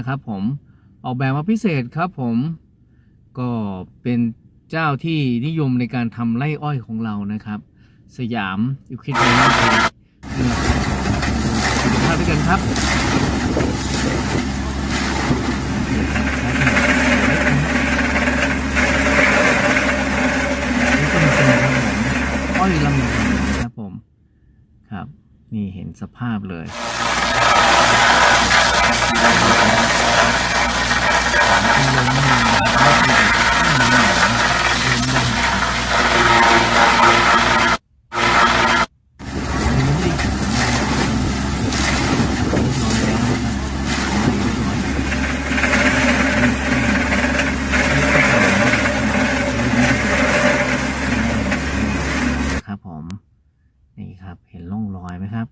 นะครับผมออกแบบมาพิเศษครับผมก็เป็นเจ้าที่นิยมในการทำไร่อ้อยของเรานะครับ สยามยูคิดเนนี่คือภาพด้วยกันครับนี่ก็เป็นครับผมอ้อยลำนะครับผม ครับ นี่เห็นสภาพเลย นี่ครับ เห็นร่องรอยไหมครับ